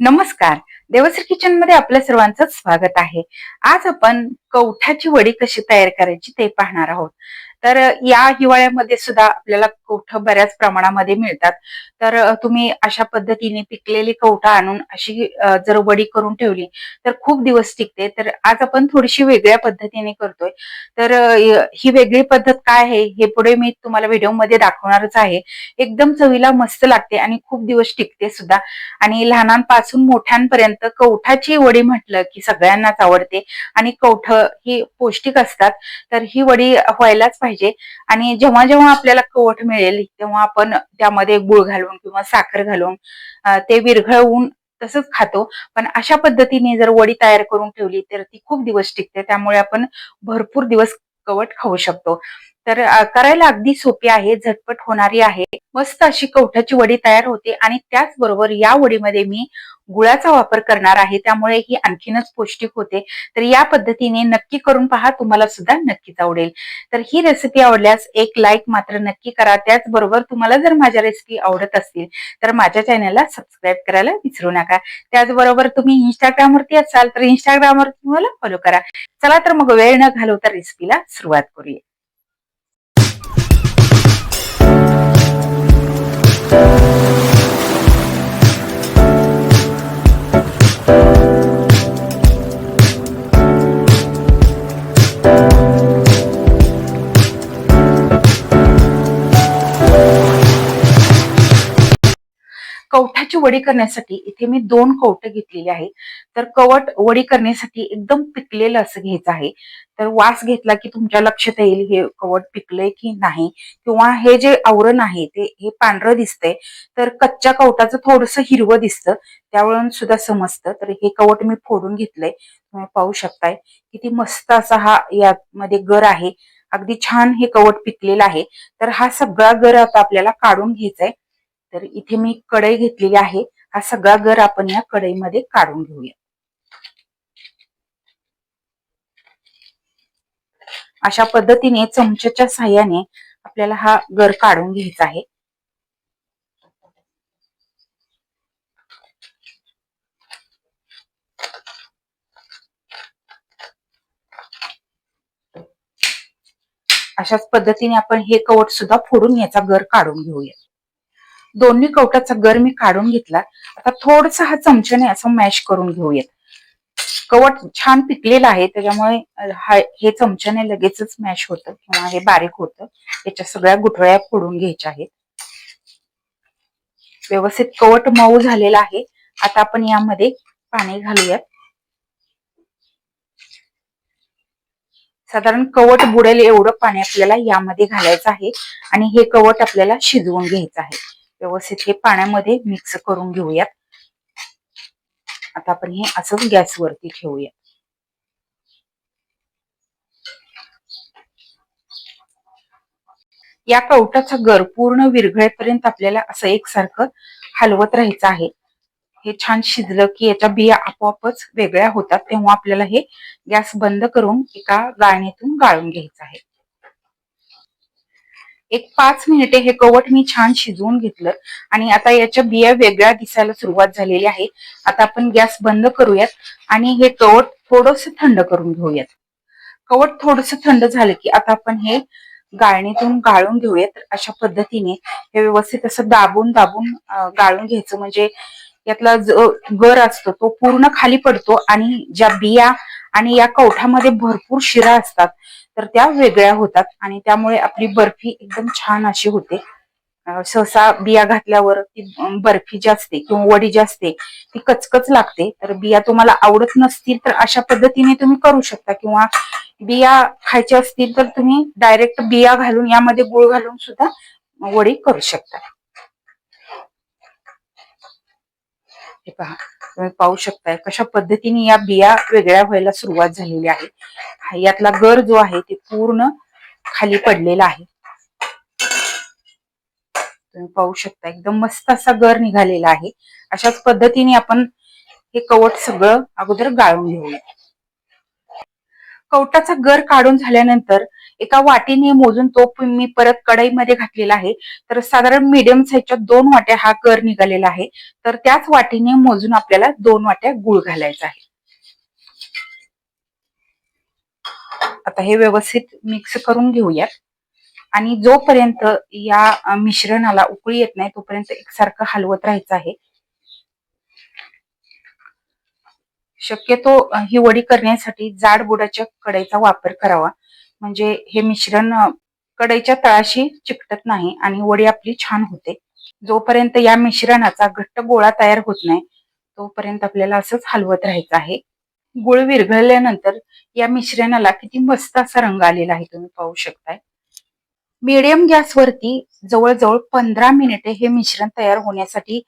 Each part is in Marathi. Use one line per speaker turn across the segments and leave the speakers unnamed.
नमस्कार. देवसर किचनमध्ये आपल्या सर्वांचं स्वागत आहे. आज आपण कवठाची वडी कशी तयार करायची ते पाहणार आहोत. तर या हिवाळ्यामध्ये सुद्धा आपल्याला कवठ बऱ्याच प्रमाणामध्ये मिळतात. तर तुम्ही अशा पद्धतीने पिकलेली कवठा आणून अशी जर वडी करून ठेवली तर खूप दिवस टिकते. तर आज आपण थोडीशी वेगळ्या पद्धतीने करतोय. तर ही वेगळी पद्धत काय आहे हे पुढे मी तुम्हाला व्हिडिओमध्ये दाखवणारच आहे. एकदम चवीला मस्त लागते आणि खूप दिवस टिकते सुद्धा. आणि लहानांपासून मोठ्यांपर्यंत कवठाची वडी म्हटलं की सगळ्यांनाच आवडते. आणि कवठ ही पौष्टिक असतात. तर ही वडी व्हायलाच पाहिजे. पाहिजे. आणि जेव्हा जेव्हा आपल्याला कवठ मिळेल तेव्हा आपण त्यामध्ये गुळ घालून किंवा साखर घालून ते विरघळवून तसंच खातो. पण अशा पद्धतीने जर वडी तयार करून ठेवली तर ती खूप दिवस टिकते. त्यामुळे आपण भरपूर दिवस कवट खाऊ शकतो. तर करायला अगदी सोपी आहे झटपट होणारी आहे. मस्त अशी कवठाची वडी तयार होते आणि त्याचबरोबर या वडीमध्ये मी गुळाचा वापर करणार आहे. त्यामुळे ही आणखीनच पौष्टिक होते. तर या पद्धतीने नक्की करून पहा तुम्हाला सुद्धा नक्कीच आवडेल. तर ही रेसिपी आवडल्यास एक लाईक मात्र नक्की करा. त्याचबरोबर तुम्हाला जर माझ्या रेसिपी आवडत असतील तर माझ्या चॅनलला सबस्क्राईब करायला विसरू नका. त्याचबरोबर तुम्ही इंस्टाग्रामवरती असाल तर इंस्टाग्रामवरती मला फॉलो करा. चला तर मग वेळ न घालवता रेसिपीला सुरुवात करूया. वडी करण्यासाठी इथे मी दोन कवट घेतलेली आहे तर कवट वडी करण्यासाठी एकदम पिकलेलं असं घ्यायचं आहे. तर वास घेतला की तुमच्या लक्षात येईल हे कवट पिकलंय की नाही. किंवा हे जे आवरण आहे ते हे पांढरं दिसतंय. तर कच्च्या कवटाचं थोडस हिरवं दिसतं. त्यावरून सुद्धा समजतं. तर हे कवट मी फोडून घेतलंय. तुम्ही पाहू शकताय. किती मस्त असा हा यामध्ये गर आहे. अगदी छान हे कवट पिकलेलं आहे. तर हा सगळा गर आता आपल्याला काढून घ्यायचा आहे तर इथे मी कढई घेतलेली आहे. हा सगळा गर आपण या कढईमध्ये काढून घेऊया. अशा पद्धतीने चमच्याच्या साह्याने आपल्याला हा गर काढून घ्यायचा आहे. अशाच पद्धतीने आपण हे कवट सुद्धा फोडून याचा गर काढून घेऊया. दोन्ही कवटाचा गर मी काढून घेतला. आता थोडसा हा चमच्याने असं मॅश करून घेऊयात. कवट छान पिकलेलं आहे त्याच्यामुळे हे चमच्याने लगेचच मॅश होतं किंवा हे बारीक होतं. याच्या सगळ्या गुठळ्या फोडून घ्यायच्या आहेत. व्यवस्थित कवट मऊ झालेला आहे. आता आपण यामध्ये पाणी घालूयात. साधारण कवट बुडेल एवढं पाणी आपल्याला यामध्ये घालायचं आहे आणि हे कवट आपल्याला शिजवून घ्यायचं आहे. व्यवस्थित हे पाण्यामध्ये मिक्स करून घेऊयात. आता आपण हे असंच गॅसवरती ठेवूया या कवटाचा गर पूर्ण विरघळेपर्यंत आपल्याला असं एकसारखं हलवत राहायचं आहे. हे छान शिजलं की याच्या बिया आपोआपच वेगळ्या होतात तेव्हा आपल्याला हे गॅस बंद करून एका गाळणीतून गाळून घ्यायचं आहे. एक पाच मिनिटे हे कवट मी छान शिजवून घेतलं. आणि आता याच्या बिया वेगळ्या दिसायला सुरुवात झालेली आहे. आता आपण गॅस बंद करूयात आणि हे कवट थोडस थंड करून घेऊयात. कवट थोडस थंड झालं की आता आपण हे गाळणीतून गाळून घेऊयात. अशा पद्धतीने हे व्यवस्थित असं दाबून दाबून गाळून घ्यायचं. म्हणजे यातला जो गर असतो तो पूर्ण खाली पडतो आणि ज्या बिया आणि या कवठामध्ये भरपूर शिरा असतात तर त्या वेगळ्या होतात आणि त्यामुळे आपली बर्फी एकदम छान अशी होते. सहसा बिया घातल्यावर ती बर्फी जी असते किंवा वडी जी असते ती कचकच लागते. तर बिया तुम्हाला आवडत नसतील तर अशा पद्धतीने तुम्ही करू शकता किंवा बिया खायच्या असतील तर तुम्ही डायरेक्ट बिया घालून यामध्ये गुळ घालून सुद्धा वडी करू शकता. हे पहा. तुम्ही पाहू शकताय कशा पद्धतीने या बिया वेगळ्या व्हायला सुरुवात झालेली आहे. यातला गर जो आहे ते पूर्ण खाली पडलेला आहे. तुम्ही पाहू शकता एकदम मस्त असा गर निघालेला आहे. अशाच पद्धतीने आपण हे कवट सगळं अगोदर गाळून घेऊया. कवटाचा गर काढून झाल्यानंतर एका वाटीने मोजून तो मी परत कढईमध्ये घातलेला आहे. तर साधारण मीडियम साईजच्या दोन वाट्या हा गर निघालेला आहे. तर त्याच वाटीने मोजून आपल्याला दोन वाट्या गुळ घालायचा आहे. आता हे व्यवस्थित मिक्स करून घेऊयात. आणि जोपर्यंत या मिश्रणाला उकळी येत नाही तोपर्यंत एकसारखं हलवत राहायचं आहे. शक्यतो ही वडी करण्यासाठी जाड बुडाच्या कढईचा वापर करावा. म्हणजे हे मिश्रण कढईच्या तळाशी चिकटत नाही आणि वडी आपली छान होते. जोपर्यंत या मिश्रणाचा घट्ट गोळा तयार होत नाही तोपर्यंत आपल्याला असंच हलवत राहायचं आहे. गुळ विरघळल्यानंतर या मिश्रणाला किती मस्त असा रंग आलेला आहे तुम्ही पाहू शकताय. मिडियम गॅसवरती जवळजवळ पंधरा मिनिटे हे मिश्रण तयार होण्यासाठी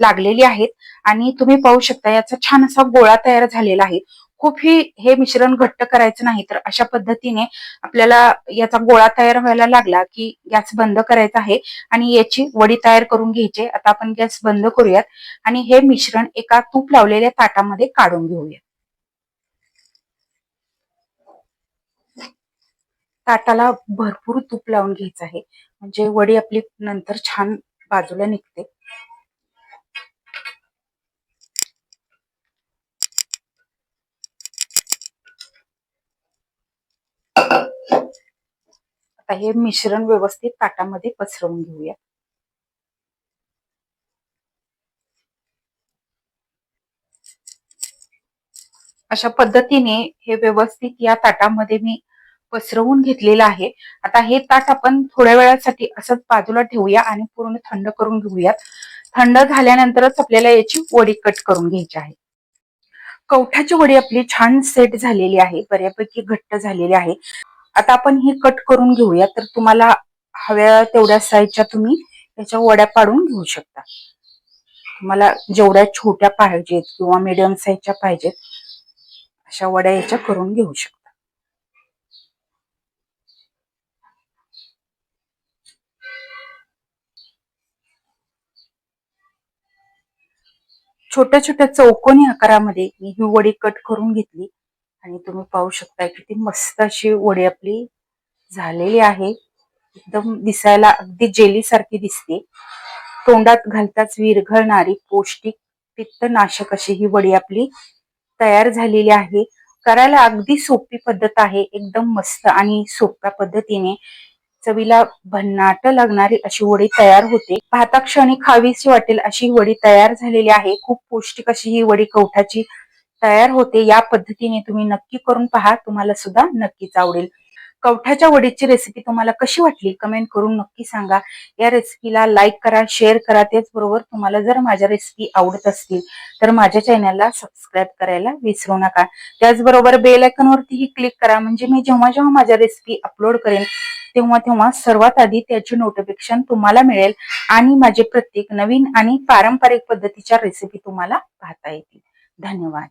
लागलेली आहेत. आणि तुम्ही पाहू शकता याचा छान असा गोळा तयार झालेला आहे. खूप ही हे मिश्रण घट्ट करायचं नाही तर अशा पद्धतीने आपल्याला याचा गोळा तयार व्हायला लागला की गॅस बंद करायचा आहे आणि याची वडी तयार करून घ्यायची. आता आपण गॅस बंद करूयात आणि हे मिश्रण एका तूप लावलेल्या ताटामध्ये काढून घेऊया ताटाला भरपूर तूप लावून घ्यायचं आहे. म्हणजे वडी आपली नंतर छान बाजूला निघते. आता हे मिश्रण व्यवस्थित ताटामध्ये पसरवून घेऊया. अशा पद्धतीने हे व्यवस्थित या ताटामध्ये मी पसरवून घेतलेलं आहे. आता हे ताट आपण थोड्या वेळासाठी असंच बाजूला ठेवूया आणि पूर्ण थंड करून घेऊयात. थंड झाल्यानंतरच आपल्याला याची वडी कट करून घ्यायची आहे. कवठाची वडी आपली छान सेट झालेली आहे. बऱ्यापैकी घट्ट झालेली आहे. आता आपण हे कट करून घेऊया. तर तुम्हाला हव्या तेवढ्या साईजच्या तुम्ही त्याच्या वड्या पाडून घेऊ शकता. तुम्हाला जेवढ्या छोट्या पाहिजेत किंवा मिडियम साईजच्या पाहिजेत अशा वड्या याच्या करून घेऊ शकता. छोट्या छोट्या चौकोनी आकारामध्ये मी ही वडी कट करून घेतली. आणि तुम्ही पाहू शकता किती मस्त अशी वडी आपली झालेली आहे. एकदम दिसायला अगदी जेली सारखी दिसते. तोंडात घालताच विरघळणारी पौष्टिक पित्तनाशक अशी ही वडी आपली तयार झालेली आहे. करायला अगदी सोपी पद्धत आहे. एकदम मस्त आणि सोप्या पद्धतीने चवीला भन्नाट लागणारी अशी वडी तयार होते. पाहता क्षणी खावीशी वाटेल अशी वडी तयार झालेली आहे. खूप पौष्टिक अशी ही वडी कवठाची तयार होते या पद्धतीने तुम्ही नक्की करून पहा तुम्हाला सुद्धा नक्कीच आवडेल. कवठाच्या वडीची रेसिपी तुम्हाला कशी वाटली कमेंट करून नक्की सांगा. या रेसिपीला लाईक करा शेअर करा त्याचबरोबर तुम्हाला जर माझ्या रेसिपी आवडत असतील तर माझ्या चॅनलला सबस्क्राईब करायला विसरू नका. त्याचबरोबर बेल वरतीही क्लिक करा म्हणजे मी जेव्हा जेव्हा माझ्या रेसिपी अपलोड करेन तेव्हा तेव्हा सर्वात आधी त्याची नोटिफिकेशन तुम्हाला मिळेल आणि माझे प्रत्येक नवीन आणि पारंपरिक पद्धतीच्या रेसिपी तुम्हाला पाहता येतील. धन्यवाद.